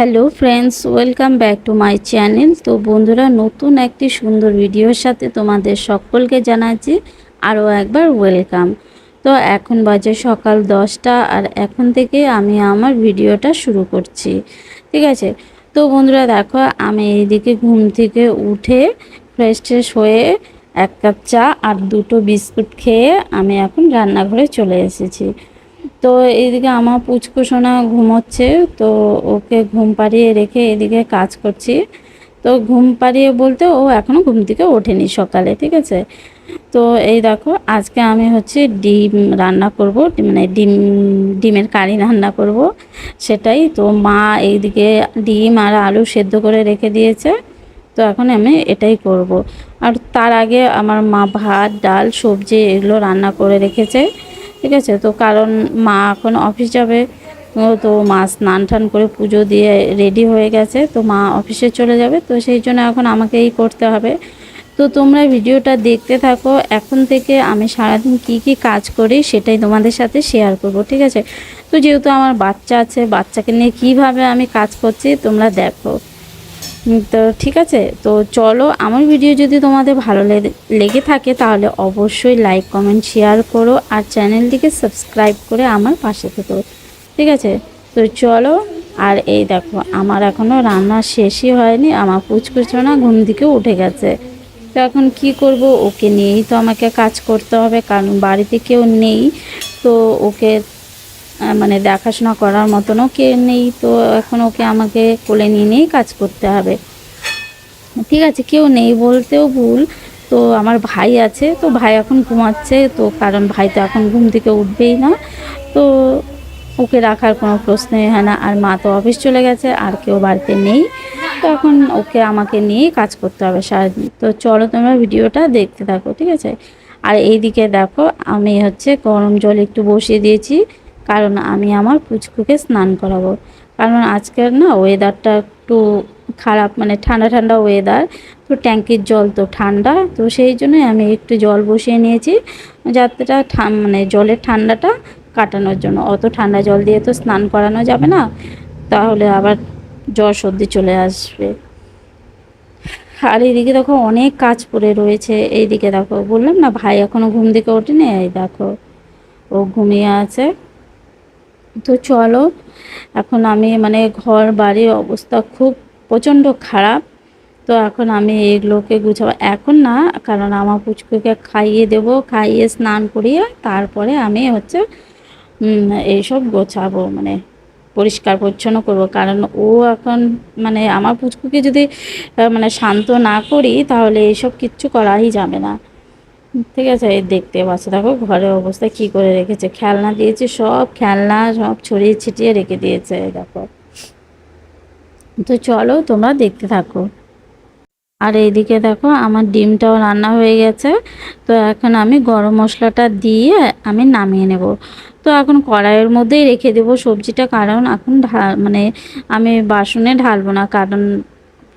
Hello friends welcome back to my channel তো বন্ধুরা, নতুন একটি সুন্দর ভিডিওর সাথে তোমাদের সকলকে জানাচ্ছি আরও একবার ওয়েলকাম তো এখন বাজে সকাল দশটা আর এখন থেকে আমি আমার ভিডিওটা শুরু করছি। ঠিক আছে? তো বন্ধুরা, দেখো, আমি এইদিকে ঘুম থেকে উঠে ফ্রেশ ট্রেশ হয়ে এক কাপ চা আর দুটো বিস্কুট খেয়ে আমি এখন রান্নাঘরে চলে এসেছি। তো এইদিকে আমার পুচকু সোনা ঘুমোচ্ছে, তো ওকে ঘুম পাড়িয়ে রেখে এদিকে কাজ করছি। তো ঘুম পাড়িয়ে বলতে ও এখনও ঘুম থেকে ওঠেনি সকালে, ঠিক আছে? তো এই দেখো, আজকে আমি হচ্ছে ডিম রান্না করব মানে ডিম, ডিমের কারি রান্না করব, সেটাই। তো মা এইদিকে ডিম আর আলু সেদ্ধ করে রেখে দিয়েছে, তো এখন আমি এটাই করব। আর তার আগে আমার মা ভাত, ডাল, সবজি এগুলো রান্না করে রেখেছে। ঠিক আছে? তো কারণ মা এখন অফিস যাবে তো মা স্নান টান করে পুজো দিয়ে রেডি হয়ে গেছে, তো মা অফিসে চলে যাবে, তো সেই জন্য এখন আমাকেই করতে হবে। তো তোমরা ভিডিওটা দেখতে থাকো, এখন থেকে আমি সারাদিন কি কি কাজ করি সেটাই তোমাদের সাথে শেয়ার করব, ঠিক আছে? তো যেহেতু আমার বাচ্চা আছে, বাচ্চাকে নিয়ে কীভাবে আমি কাজ করছি তোমরা দেখো। তো ঠিক আছে, তো চলো আমার ভিডিও যদি তোমাদের ভালো লেগে থাকে তাহলে অবশ্যই লাইক কমেন্ট শেয়ার করো আর চ্যানেলটিকে সাবস্ক্রাইব করে আমার পাশে থেকো। ঠিক আছে, তো চলো আর এই দেখো, আমার এখনও রান্না শেষই হয়নি, আমার পুচকুচনা ঘুম থেকে উঠে গেছে। তো এখন কি করব? ওকে নিয়েই তো আমাকে কাজ করতে হবে, কারণ বাড়িতে কেউ নেই। তো ওকে মানে দেখাশোনা করার মতনও কে নেই, তো এখন ওকে আমাকে কোলে নিয়ে নিয়েই কাজ করতে হবে। ঠিক আছে, কেউ নেই বলতেও ভুল, তো আমার ভাই আছে, তো ভাই এখন ঘুমাচ্ছে, তো কারণ ভাই তো এখন ঘুম থেকে উঠবেই না, তো ওকে রাখার কোনো প্রশ্নই হয় না। আর মা তো অফিস চলে গেছে, আর কেউ বাড়িতে নেই, তো এখন ওকে আমাকে নিয়েই কাজ করতে হবে সারাদিন। তো চলো তোমরা ভিডিওটা দেখতে থাকো, ঠিক আছে? আর এইদিকে দেখো, আমি হচ্ছে গরম জল একটু বসিয়ে দিয়েছি। কারণ আমি আমার পুচকুকে স্নান করাবো। কারণ আজকের না ওয়েদারটা একটু খারাপ মানে ঠান্ডা ঠান্ডা ওয়েদার তো ট্যাঙ্কির জল তো ঠান্ডা, তো সেই জন্যই আমি একটু জল বসিয়ে নিয়েছি। যাতেটা মানে জলের ঠান্ডাটা কাটানোর জন্য। অত ঠান্ডা জল দিয়ে তো স্নান করানো যাবে না, তাহলে আবার জ্বর সর্দি চলে আসবে। আর এইদিকে দেখো অনেক কাজ পড়ে রয়েছে। এইদিকে দেখো, বললাম না ভাই এখনও ঘুম থেকে ওঠেনি? এই দেখো, ও ঘুমিয়ে আছে। তো চলো, এখন আমি মানে ঘর বাড়ির অবস্থা খুব প্রচণ্ড খারাপ। তো এখন আমি এগুলোকে গুছাবো। এখন না, কারণ আমার পুচকুকে খাইয়ে দেব, খাইয়ে স্নান করিয়ে তারপরে আমি হচ্ছে এইসব গোছাবো মানে পরিষ্কার পরিচ্ছন্ন করব। কারণ ও এখন মানে আমার পুচকুকে যদি মানে শান্ত না করি, তাহলে এইসব কিচ্ছু করাই যাবে না। ঠিক আছে, এই দেখতে পাচ্ছ, দেখো ঘরের অবস্থা কি করে রেখেছে। খেলনা দিয়েছে সব, খেলনা সব ছড়িয়ে ছিটিয়ে রেখে দিয়েছে, দেখো। তো চলো তোমরা দেখতে থাকো। আর এইদিকে দেখো আমার ডিমটাও রান্না হয়ে গেছে। তো এখন আমি গরম মশলাটা দিয়ে আমি নামিয়ে নেব। তো এখন কড়াইয়ের মধ্যেই রেখে দেবো সবজিটা, কারণ এখন ঢাল মানে আমি বাসনে ঢালবো না, কারণ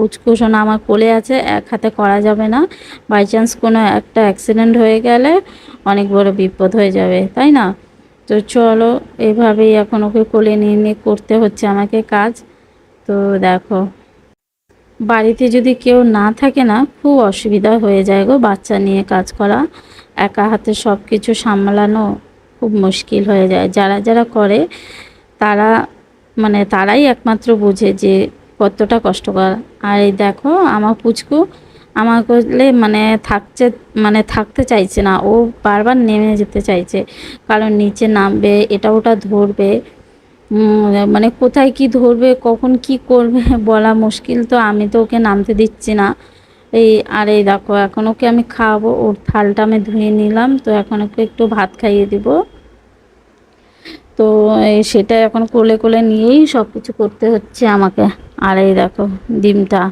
পুচকুসোনা আমার কোলে আছে, এক হাতে করা যাবে না। বাই চান্স কোনো একটা অ্যাক্সিডেন্ট হয়ে গেলে অনেক বড় বিপদ হয়ে যাবে, তাই না? তো চলো, এভাবেই এখন ওকে কোলে নিয়ে নিয়ে করতে হচ্ছে আমাকে কাজ। তো দেখো, বাড়িতে যদি কেউ না থাকে না, খুব অসুবিধা হয়ে যায় গো বাচ্চা নিয়ে কাজ করা। একা হাতে সব কিছু সামলানো খুব মুশকিল হয়ে যায়। যারা যারা করে, তারা মানে তারাই একমাত্র বোঝে যে কতটা কষ্টকর। আর এই দেখো, আমার পুচকু আমার করলে মানে থাকছে মানে থাকতে চাইছে না, ও বারবার নেমে যেতে চাইছে, কারণ নিচে নামবে, এটা ওটা ধরবে মানে কোথায় কি ধরবে, কখন কি করবে বলা মুশকিল তো, আমি তো ওকে নামতে দিচ্ছি না। এই, আর এই দেখো, এখন ওকে আমি খাওয়াবো, ওর থালটা আমি ধুয়ে নিলাম, তো এখন ওকে একটু ভাত খাইয়ে দিব। তো সেটা এখন কোলে কোলে নিয়েই সব কিছু করতে হচ্ছে আমাকে। আর এই দেখো, ডিমটা।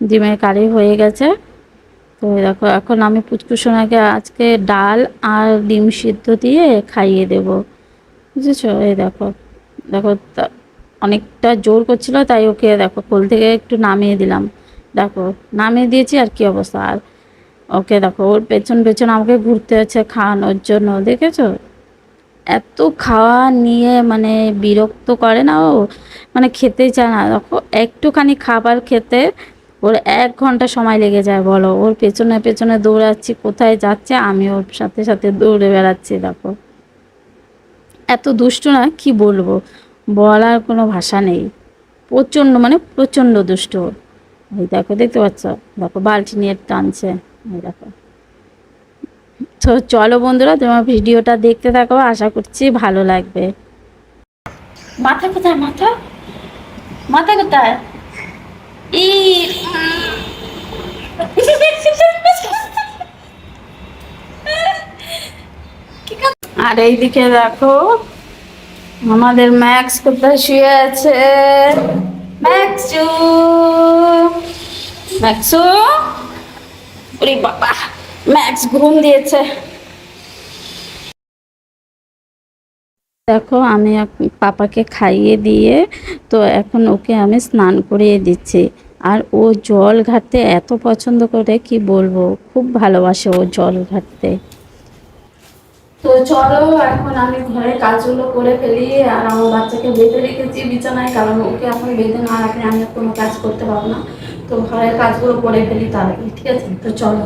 ডিমের কারি হয়ে গেছে। তো দেখো, এখন আমি পুচকুসোনাকে আজকে ডাল আর ডিম সিদ্ধ দিয়ে খাইয়ে দেব। বুঝেছ? এই দেখো দেখো অনেকটা জোর করছিল, তাই ওকে দেখো, কোল থেকে একটু নামিয়ে দিলাম। দেখো, নামিয়ে দিয়েছি আর কি অবস্থা। আর ওকে দেখো, ওর পেছন পেছন আমাকে ঘুরতে হচ্ছে খাওয়ানোর জন্য, দেখেছ? এত খাওয়া নিয়ে মানে বিরক্ত করে না ও? মানে খেতে চায় না। দেখো, একটুখানি খাবার খেতে ওর এক ঘণ্টা সময় লেগে যায়, বলো। ওর পেছনে পেছনে দৌড়াচ্ছি, কোথায় যাচ্ছে, আমি ওর সাথে সাথে দৌড়ে বেড়াচ্ছি, দেখো। এত দুষ্ট না, কি বলব? বলার কোনো ভাষা নেই। প্রচণ্ড মানে প্রচণ্ড দুষ্ট ওই দেখো, দেখতে পাচ্ছ? দেখো, বালতি নিয়ে টানছে। এই দেখো। তো চলো বন্ধুরা তোমার ভিডিওটা দেখতে থাকো আশা করছি ভালো লাগবে। মাথা কোথায় মাথা? মাথা কোথায়? ই আর এইদিকে দেখো আমাদের ম্যাক্স কোথায় শুয়ে আছে? ম্যাক্সু ম্যাক্সু? ওরে বাবা। ম্যাক্স ঘুম দিয়েছে। দেখো আমি পাপাকে খাইয়ে দিয়ে তো এখন ওকে আমি স্নান করিয়ে দিচ্ছি। আর ও জল ঘাটতে এত পছন্দ করে কি বলব? খুব ভালোবাসে ও জল ঘাটতে। তো চলো এখন আমি ঘরে কাজগুলো করে ফেলি আর আমার বাচ্চাকে বেঁধে রেখেছি বিছানায় কারণ ওকে এখন বেঁধে না রাখলে আমি কোনো কাজ করতে পারব না। তো ঘরের কাজগুলো করে ফেলি তার ঠিক আছে? তো চলো।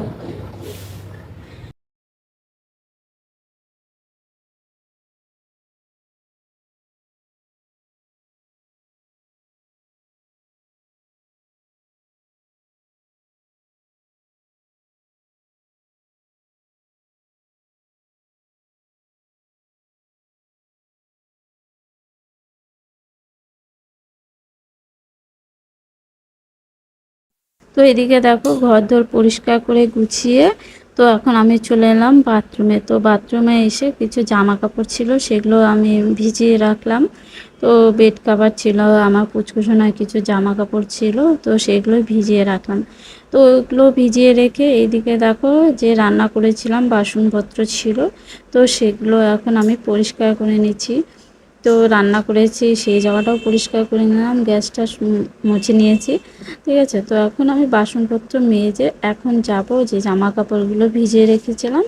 তো এদিকে দেখো ঘর দর পরিষ্কার করে গুছিয়ে, তো এখন আমি চলে এলাম বাথরুমে তো বাথরুমে এসে কিছু জামা কাপড় ছিল, সেগুলো আমি ভিজিয়ে রাখলাম। তো বেড কাভার ছিল, আমার কুচকুচনায় কিছু জামা কাপড় ছিল, তো সেগুলো ভিজিয়ে রাখলাম। তো ওগুলো ভিজিয়ে রেখে এইদিকে দেখো যে রান্না করেছিলাম, বাসনপত্র ছিল, তো সেগুলো এখন আমি পরিষ্কার করে নিচ্ছি। তো রান্না করেছি, সেই জায়গাটাও পরিষ্কার করে নিলাম, গ্যাসটা মুছে নিয়েছি, ঠিক আছে? তো এখন আমি বাসনপত্র মেজে এখন যাব যে জামা কাপড়গুলো ভিজিয়ে রেখেছিলাম,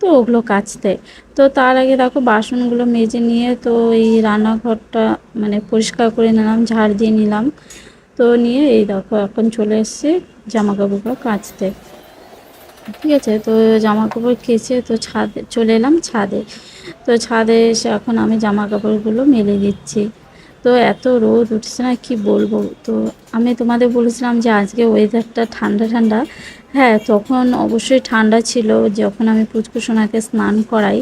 তো ওগুলো কাচতে। তো তার আগে দেখো বাসনগুলো মেজে নিয়ে তো এই রান্নাঘরটা মানে পরিষ্কার করে নিলাম, ঝাড় দিয়ে নিলাম। তো নিয়ে এই দেখো এখন চলে এসেছি জামা কাপড়গুলো কাচতে। ঠিক আছে, তো জামা কাপড় কেচে তো ছাদে চলে এলাম ছাদে। তো ছাদে এসে এখন আমি জামা কাপড়গুলো মেলে দিচ্ছি। তো এত রোদ উঠছে না, কি বলব? তো আমি তোমাদের বলেছিলাম যে আজকে ওয়েদারটা ঠান্ডা ঠান্ডা। হ্যাঁ তখন অবশ্যই ঠান্ডা ছিল। যখন আমি পুচকুসোনাকে স্নান করাই,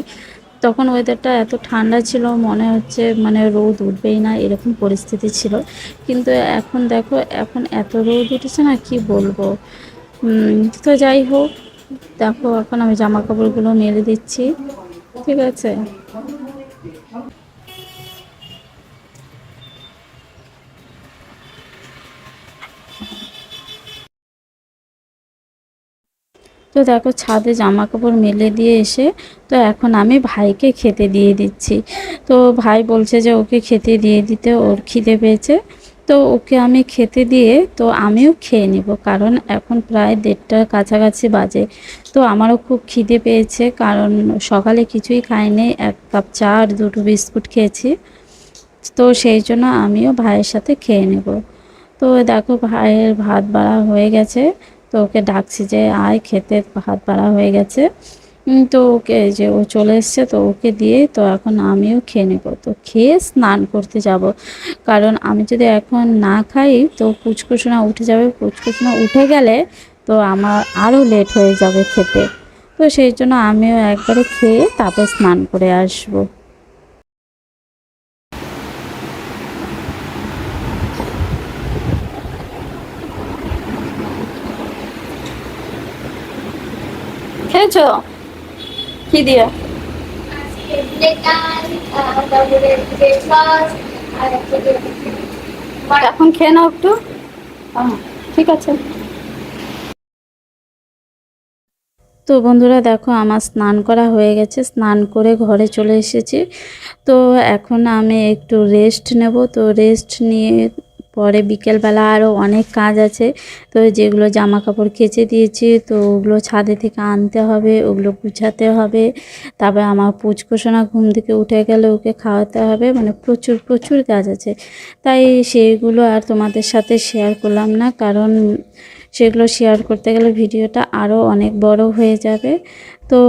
তখন ওয়েদারটা এত ঠান্ডা ছিল, মনে হচ্ছে মানে রোদ উঠবেই না, এরকম পরিস্থিতি ছিল। কিন্তু এখন দেখো, এখন এত রোদ উঠেছে না, কি বলব? তো যাই হোক দেখো, এখন আমি জামা কাপড়গুলো মেলে দিচ্ছি। ঠিক আছে? তো দেখো, ছাদে জামা কাপড় মেলে দিয়ে এসে, তো এখন আমি ভাইকে খেতে দিয়ে দিচ্ছি। তো ভাই বলছে যে, ওকে খেতে দিয়ে দিতে, ওর খিদে পেয়েছে। তো ওকে আমি খেতে দিয়ে তো আমিও খেয়ে নিব, কারণ এখন প্রায় দেড়টার কাছাকাছি বাজে। তো আমারও খুব খিদে পেয়েছে, কারণ সকালে কিছুই খাইনি, এক কাপ চা আর দুটো বিস্কুট খেয়েছি। তো সেই জন্য আমিও ভাইয়ের সাথে খেয়ে নেব। তো দেখো ভাইয়ের ভাত বাড়া হয়ে গেছে, তো ওকে ডাকছি যে, আয়, খেতে ভাত বাড়া হয়ে গেছে। তো ওকে যে ও চলে এসছে, তো ওকে দিয়ে তো এখন আমিও খেয়ে নেব। তো খেয়ে স্নান করতে যাব। কারণ আমি যদি এখন না খাই, তো পুচকুসোনা উঠে যাবে। পুচকুসোনা উঠে গেলে তো আমার আরও লেট হয়ে যাবে খেতে। তো সেই জন্য আমিও একবারে খেয়ে তারপর স্নান করে আসব। খেয়েছো? কি দিয়ে? এখন খেয়ে নাও একটু। ঠিক আছে। তো বন্ধুরা দেখো, আমার স্নান করা হয়ে গেছে। স্নান করে ঘরে চলে এসেছি। তো এখন আমি একটু রেস্ট নেব। তো রেস্ট নিয়ে পরে বিকেলবেলা আরও অনেক কাজ আছে। তো যেগুলো জামা কাপড় কেচে দিয়েছি, তো ওগুলো ছাদে থেকে আনতে হবে, ওগুলো গুছাতে হবে। তারপরে আমার পুচকোষণা ঘুম থেকে উঠে গেলে ওকে খাওয়াতে হবে। মানে প্রচুর প্রচুর কাজ আছে। তাই সেইগুলো আর তোমাদের সাথে শেয়ার করলাম না, কারণ সেগুলো শেয়ার করতে গেলে ভিডিওটা আরও অনেক বড় হয়ে যাবে। তো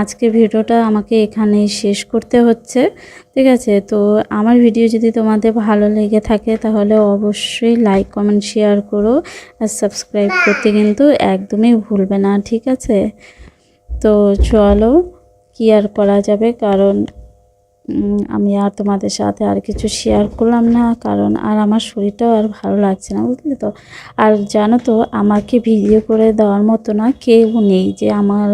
আজকে ভিডিওটা আমাকে এখানেই শেষ করতে হচ্ছে, ঠিক আছে? তো আমার ভিডিও যদি তোমাদের ভালো লেগে থাকে তাহলে অবশ্যই লাইক কমেন্ট শেয়ার করো আর সাবস্ক্রাইব করতে কিন্তু একদমই ভুলবে না, ঠিক আছে? তো চলো, কি আর করা যাবে? কারণ আমি আর তোমাদের সাথে আর কিছু শেয়ার করলাম না, কারণ আর আমার শরীরটাও আর ভালো লাগছে না, বুঝলি তো? আর জানো তো, আমাকে ভিডিও করে দেওয়ার মতো না কেউ নেই যে আমার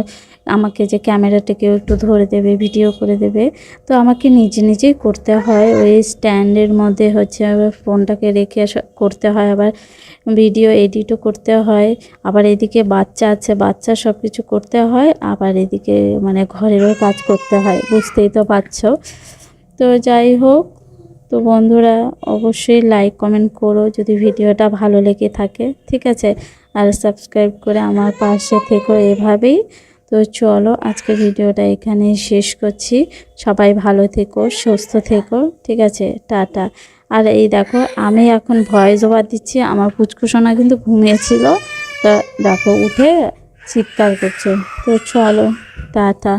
আমাকে যে ক্যামেরাটা কেউ একটু ধরে দেবে, ভিডিও করে দেবে, তো আমাকে নিজে নিজেই করতে হয়। ওই স্ট্যান্ডের মধ্যে হচ্ছে ফোনটাকে রেখে করতে হয়, আবার ভিডিও এডিটও করতে হয়। আবার এদিকে বাচ্চা আছে, বাচ্চা সব কিছু করতে হয়, আবার এদিকে মানে ঘরেরও কাজ করতে হয়, বুঝতেই তো পারছ। তো যাই হোক, তো বন্ধুরা অবশ্যই লাইক কমেন্ট করো যদি ভিডিওটা ভালো লেগে থাকে, ঠিক আছে? আর সাবস্ক্রাইব করে আমার পাশে থেকো এভাবেই। তো চলো আজকে ভিডিওটা এখানে শেষ করছি। সবাই ভালো থেকো, সুস্থ থেকো, ঠিক আছে? টাটা। আর এই দেখো, আমি এখন ভয়েস ওভার দিচ্ছি, আমার পুচকুসোনা কিন্তু ঘুমিয়েছিল। তা দেখো, উঠে চিৎকার করছে। তো চলো, টাটা।